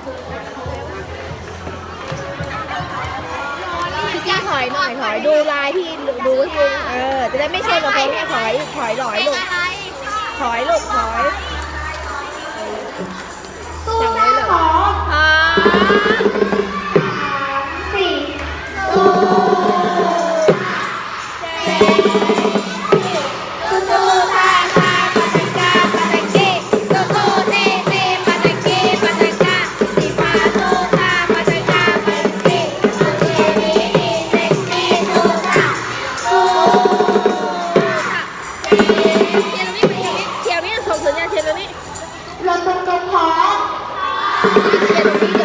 พี่ถอยหน่อยถอยดูลายที่ดูซิเออ จะได้ไม่ชนกับคนเนี่ถอยถอยหลอยลูกถอยลูกถอยสู้นหขอ Thank you.